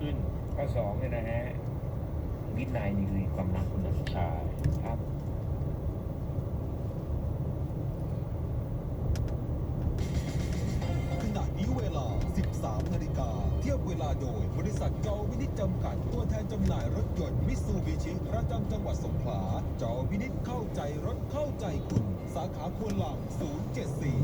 ขึ้น ข้อสองเนี่ยนะฮะวินัยนี่คือความรักคุณนะใช่ครับขณะนี้เวลา 13 นาฬิกา เทียบเวลาโดย บริษัทจอวินิจจำกัด ตัวแทนจำหน่ายรถยนต์มิซูบิชิประจำจังหวัดสงขลา จอวินิจเข้าใจรถเข้าใจคุณ สาขาควนหลัง074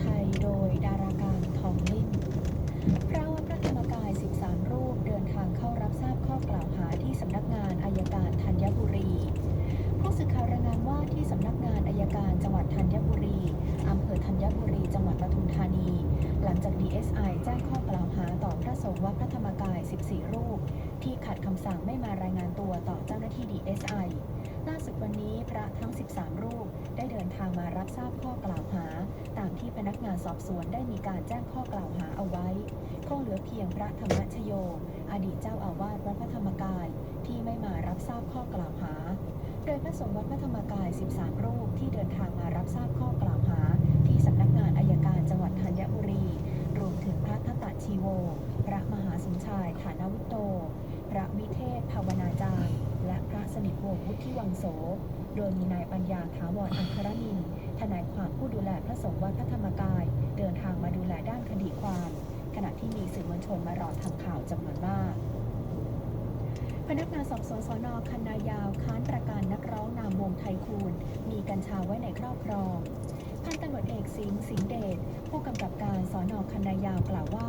ไทยโดยดาราการทองลิ่มพระวัดพระธรรมกาย 13 รูปเดินทางเข้ารับทราบข้อกล่าวหาที่สำนักงานอายการธัญบุรี ผู้สื่อข่าวรายงานว่าที่สำนักงานอายการจังหวัดธัญบุรีอำเภอธัญบุรีจังหวัดปทุมธานี หลังจาก DSI แจ้งข้อกล่าวหาต่อพระสงฆ์วัดพระธรรมกาย 14 รูป ที่ขัดคำสั่งไม่มารายงานตัวต่อเจ้าหน้าที่ DSI ล่าสุดวันนี้พระทั้ง 13 รูปได้เดินทางมารับทราบข้อกล่าวหา ตามที่พนักงานสอบสวนได้มีการแจ้งข้อกล่าวหาเอาไว้ คงเหลือเพียงพระธรรมชโย อดีตเจ้าอาวาสวัดพระธรรมกายที่ไม่มารับทราบข้อกล่าวหา โดยพระสงฆ์วัดพระธรรมกาย 13 รูปที่เดินทางมารับทราบข้อกล่าวหา ที่สำนักงานอายการจังหวัดธัญบุรี รวมถึงพระทัตตชีโว พระมหาสมชายฐานวุตโต พระวิเท วงศ์วุฒิวังโส โดยมีนายปัญญาถาวรอังครนิน ทนายความผู้ดูแลพระสงฆ์วัดพระธรรมกาย เดินทางมาดูแลด้านคดีความ ขณะที่มีสื่อมวลชนมารอทำข่าวจำนวนมาก พนักงานสอบสวนสนคันนายาวค้านประกันนักร้องนามวงไทยคูณมีกัญชาไว้ในครอบครองพันตำรวจเอกสิงห์สิงเดชผู้กำกับการสอนอคันนายาวกล่าวว่า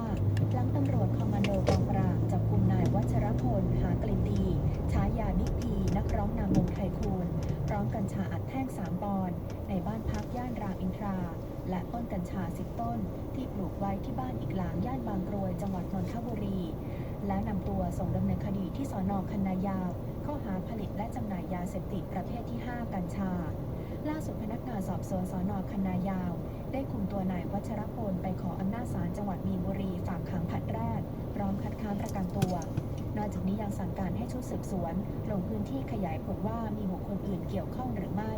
หลังตำรวจคอมมานโดกองปราบจับกลุ่มนายวัชรพลหากลิ่นดีฉายาบิ๊กพี ร้องนามงไทยคูณพร้อมกัญชาอัดแท่งสามปอนด์ในบ้านพักย่านรามอินทรา และต้นกัญชาสิบต้น ที่ปลูกไว้ที่บ้านอีกหลังย่านบางกรวยจังหวัดนนทบุรี และนำตัวส่งดำเนินคดีที่สอนอคันนายาว ข้อหาผลิตและจำหน่ายยาเสพติดประเภทที่ 5 กัญชา ล่าสุดพนักงานสอบสวนสอนอคันนายาว ได้คุมตัวนายวัชรพลไปขออำนาจศาลจังหวัดมีนบุรีฝากขังผัดแรก พร้อมคัดค้านประกันตัว นอกจากนี้ยังสั่งการให้ชุดสืบสวน ลงพื้นที่ขยายผลว่ามีบุคคลอื่นเกี่ยวข้องหรือไม่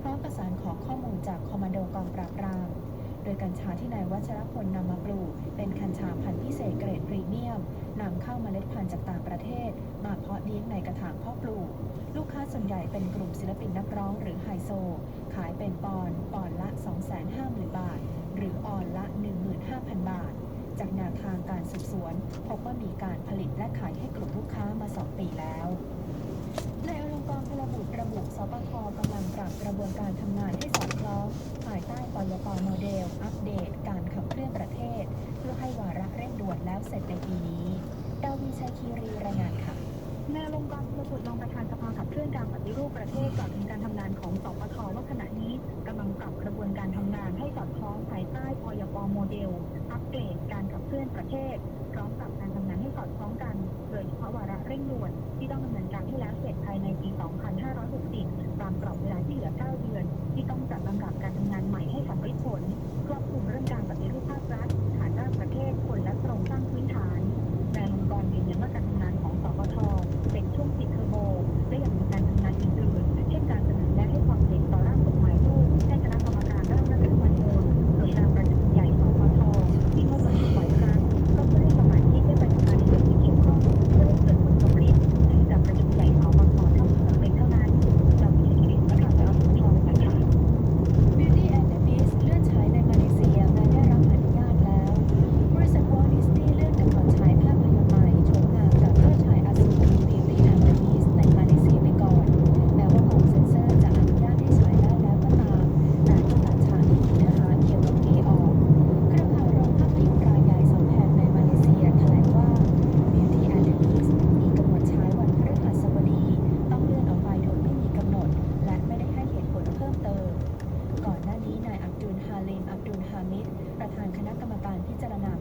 พร้อมประสานขอข้อมูลจากคอมมานโดกองปราบปราม โดยกัญชาที่นายวัชรพลนำมาปลูก เป็นกัญชาพันธุ์พิเศษเกรดพรีเมียมนำเข้าเมล็ดพันธุ์จากต่างประเทศ มาเพาะเลี้ยงในกระถางเพาะปลูก ลูกค้าส่วนใหญ่เป็นกลุ่มศิลปินนักร้องหรือไฮโซ ขายเป็นปอนปอนด์ละ 250,000 บาท หรือออนละ 15,000 บาท จากแนวทางการสืบสวน พบว่ามีการผลิตและขายให้กลุ่มลูกค้ามา 2 ปีแล้วนายอลงกรณ์พลบุตรระบุสปทกำลังปรับกระบวนการทำงานให้สอดคล้องภายใต้ปยปโมเดล อัปเดต การขับเคลื่อนประเทศ เพื่อให้วาระเร่งด่วนแล้วเสร็จในปีนี้ดาวีชัยคีรีรายงานค่ะนายอลงกรณ์พลบุตรรองประธานสภาขับเคลื่อนการปฏิรูปประเทศกล่าวถึงการทำงานของสปทว่าขณะนี้กำลังปรับกระบวนการทำงานให้สอดคล้องภายใต้ วอโมเดล อัปเกรดการขับเคลื่อนประเทศ พร้อมกับการทำงานให้สอดคล้องกัน โดยเฉพาะวาระเร่งด่วน ที่ต้องดำเนินการให้แล้วเสร็จภายในปี 2560 ตามกรอบเวลาที่เหลือ 9 เดือน ที่ต้องจัดลำดับการทำงานใหม่ให้